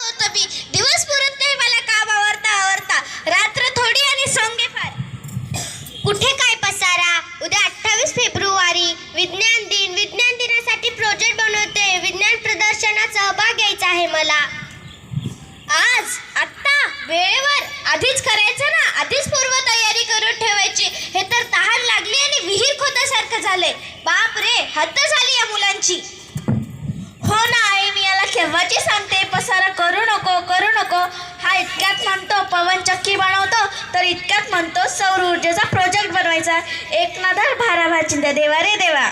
दिवस पुरत नाही मला काम आवरता आवरता. रात्र थोडी आणि सोंगे फार. कुठे काय पसारा? उद्या अठ्ठावीस फेब्रुवारी. विज्ञान दिन. विज्ञान दिनासाठी प्रोजेक्ट बनवते. विज्ञान प्रदर्शनात सहभाग घ्यायचा आहे मला. आज आत्ता वेळेवर. आधीच करायचं ना? आधीच पूर्व तयारी करून ठेवायची. हे तर तहान लागली आणि विहीर खोदासारखं झालंय. बाप रे हद्द झाली या मुलांची. हो ना इतक्यात म्हणतो पवन चक्की बनवतो तर इतक्यात म्हणतो सौर ऊर्जेचा प्रोजेक्ट बनवायचा. एक ना धर भारा भार चिंता देवा रे देवा.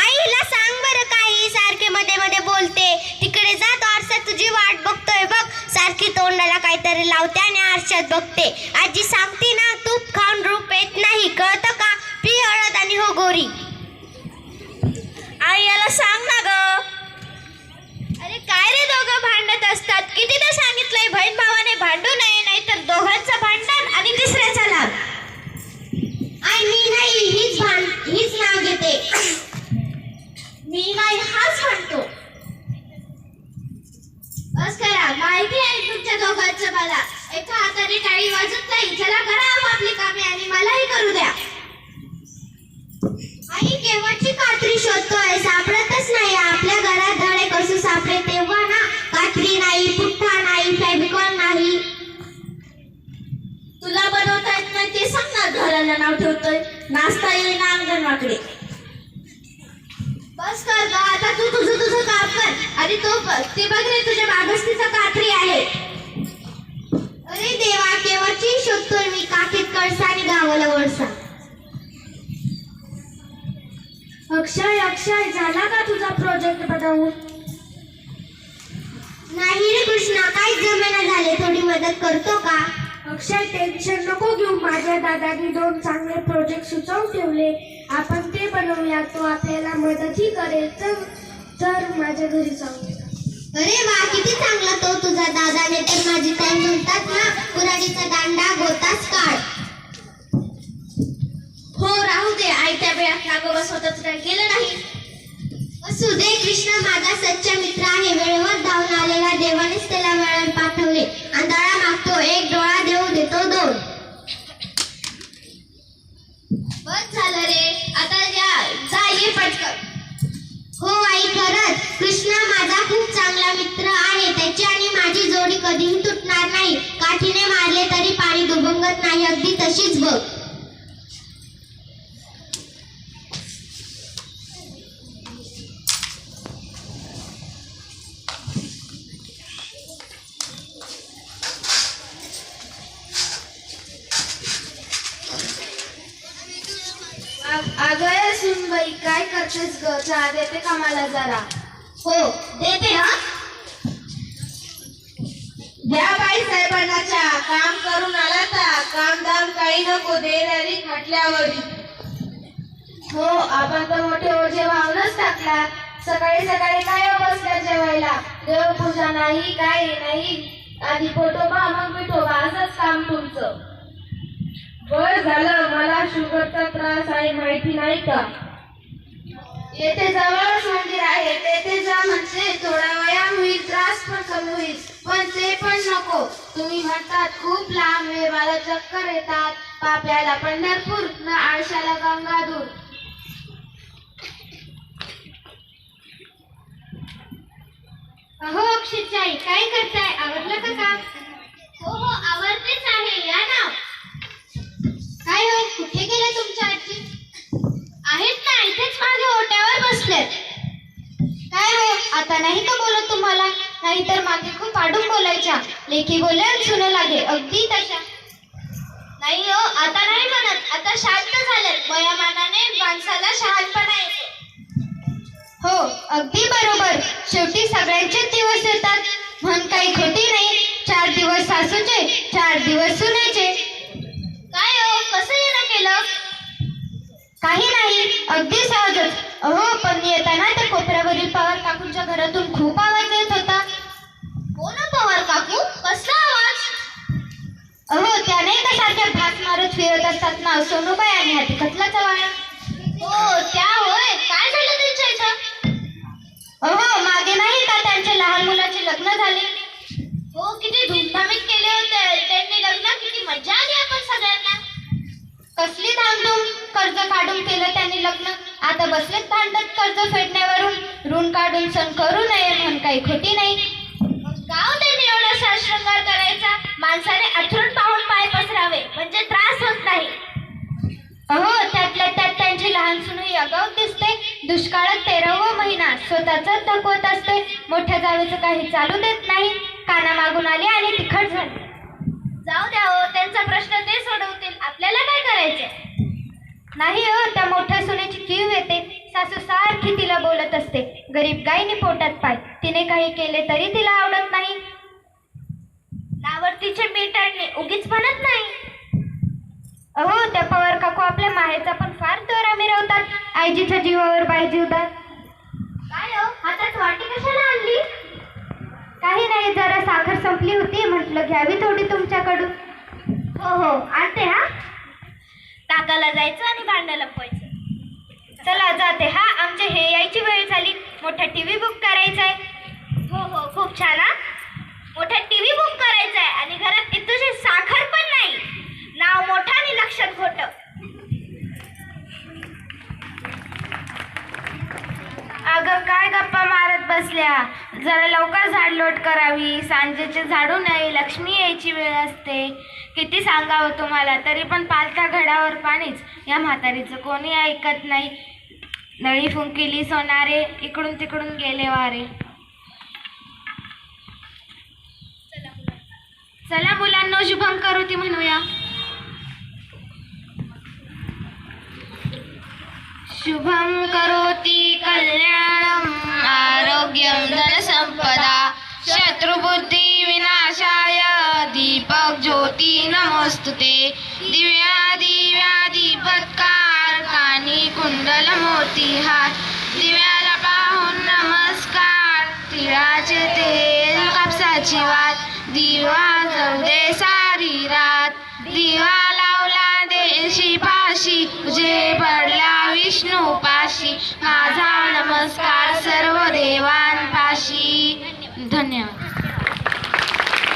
आईला सांग बरं काही सारखे मध्ये मध्ये बोलते. तिकडे जा आरशात तुझी वाट बघतोय बघ. सारखी तोंडाला काहीतरी लावते आणि आरशात बघते. आजी सांगते ना तूप खाऊन रूप येत नाही कळतं का? कितीदा सांगितलंय बहीण भावाने भांडू नये नाहीतर दोघांचं भांडण आणि तिसऱ्याचा लाभ. आई मी नाही हीच भांड हीच नाव घेते. मी नाही हाच म्हणतो? बस करा माहिती आहे तुमच्या दोघांचं मला. एका हाताने टाळी वाजत नाही चला करा आपली कामे आणि मलाही करू द्या. घराला नाव ठेवतोय. नाचता येईल ना अंगणवाकडे. बस कर ग आता तू तुझं तुझं काम कर. आणि तो ते बघ रे तुझ्या मागस्तीचा कात्री आहे. अरे देवा केव्हाची शोधतोय मी? काकीत कळसा आणि गावाला वळसा. अक्षय अक्षय झाला का तुझा प्रोजेक्ट बनवून नाही रे कृष्णा काहीच जमेना झाले. थोडी मदत करतो का? अक्षय टेन्शन नको घेऊ. माझ्या दादानी दोन चांगले प्रोजेक्ट सुचवून ठेवले. आपण ते बनवूया तो आपल्याला मदतही करेल. तर तर माझ्या घरी जाऊ अरे वा किती चांगला तो तुझा दादाने तर माझी ताई म्हणतात ना. कुराडीचा दांडा गोताच काढ. हो राहू दे. आयत्या वेळात नागोबा स्वतःच काय केलं नाही. असू दे कृष्ण माझा सच्चा मित्र आहे. वेळेवर धावून आलेला देवानेच त्याला वेळेवर नाही. काठीने मारले तरी पाणी दुभंगत नाही. अगदी तशीच बघ. अगं सुनबाई काय करतेस ग? चहा देते का मला जरा? हो देते हा. बाई साहेबांना काम करून आला तर काम दाम काही नको देणारी खटल्यावरी. हो आपण तर मोठे ओझे वाहूनच टाकला. सकाळी सकाळी काय बसल्या जेवायला? देवपूजा नाही काही नाही. आधी पोटोबा मग विठोबा असंच काम तुमचं. बर झालं मला शुगरचा त्रास आहे माहिती नाही का? येथे जवळच मंदिर आहे तेथे जा म्हणजे थोडा व्यायाम होईल त्रास पण ते तुम्ही म्हणतात खूप लांब वेळ मला चक्कर येतात. पाप्याला पंढरपूर न आळशाला गंगाधूर. अहो अक्षरचाई काय करताय? आवडलं का काम? हो हो आवडतेच आहे. या ना. काय हो कुठे गेले तुमच्या आजी? आहेत ना इथेच माझ्या ओट्यावर बसलेत. काय हो आता नाही का बोलत तुम्हाला? नाहीतर मागे खूप आडून बोलायच्या. लेखी बोल्यावर सुन लागे अगदी तशा. नाही हो आता नाही म्हणत. आता शांत झाल्यात वयामानाने माणसाला शहाणपणा येतो. हो अगदी बरोबर. शेवटी सगळ्यांचेच दिवस येतात. म्हण काही खोटी नाही. चार दिवस सासूचे चार दिवस सुनेचे. काय हो कसं येणं केलं? काही नाही. अगदी सहजच. अहो पण येताना त्या कोपऱ्यावरील पवार काकूंच्या घरातून खूप नाव सोनूबाई आणि हाती खतला चवाय हो त्या होय. काय झालं त्यांच्या इथं? अहो मागे नाही का त्यांचे लहान मुलाचे लग्न झाले? हो किती धूमधामीत केले होते. त्यांनी लग्न किती मजा आली आपण सगळ्यांना. कसली धामधूम? कर्ज काढून केलं त्यांनी लग्न. आता बसलेत भांडत कर्ज फेडण्यावरून. ऋण काढून सण करू नये म्हणून काही खोटी नाही. गाव हो त्यांनी एवढा साशृंगार करायचा? माणसाने अथरून पाहून पाय पसरावे. म्हणजे त्रास होत नाही. अहो त्यातल्या त्यात त्यांची लहान सुनू अगाऊ दिसते. दुष्काळात तेरावा महिना स्वतःच थकवत असते. मोठ्या जावेचं काही चालू देत नाही. काना मागून आले आणि तिखट झाले. जाऊ द्या हो त्यांचा प्रश्न ते सोडवतील. आपल्याला काय करायचे नाही हो त्या मोठ्या सुनेची कीव येते. सासू सारखी तिला बोलत असते. गरीब गायीने पोटात पाय. तिने काही केले तरी तिला आवडत नाही. नावरतीचे मीठ आणणे उगीच म्हणत नाही. अहो त्या पवार काकू आपल्या माहेरचा पण फार दोरा मिरवतात आईजीच्या जीवावर बाई जीवदार काय हो? हातात वाटी कशाला आणली? काही नाही जरा साखर संपली होती. म्हटलं घ्यावी थोडी तुमच्याकडून. हो हो. आणते हा. टाकाला जायचं आणि भांडं लपवायचं चला जाते हा. आमचे हे यायची वेळ झाली. मोठा टीव्ही बुक करायचा आहे हो हो. खूप छान हा. मोठा टीव्ही बुक करायचा आहे आणि घरात इतुशी साखर पण नाही. नाव मोठा आणि लक्षात खोट. अगं काय गप्पा मारत बसल्या? जरा लवकर झाडलोट करावी. सांजेचे झाडू नाही लक्ष्मी यायची वेळ असते. किती सांगावं तुम्हाला? तरी पण पालथ्या घडावर पाणीच. या म्हातारीचं कोणी ऐकत नाही. नळी फुंकिली सोनारे इकडून तिकडून गेले वारे. चला मुलांना. शुभम करोती म्हणूया. शुभं करोति कल्याणम् आरोग्यं धनसम्पदा शत्रुबुद्धिविनाशाय दीपक ज्योति नमोऽस्तु ते दिव्या दिव्या दीपत्कारकानि कुंडलमोतीहार दिव्याला पाहून नमस्कार तिळाचे तेल कापसाची वात दिवा ya.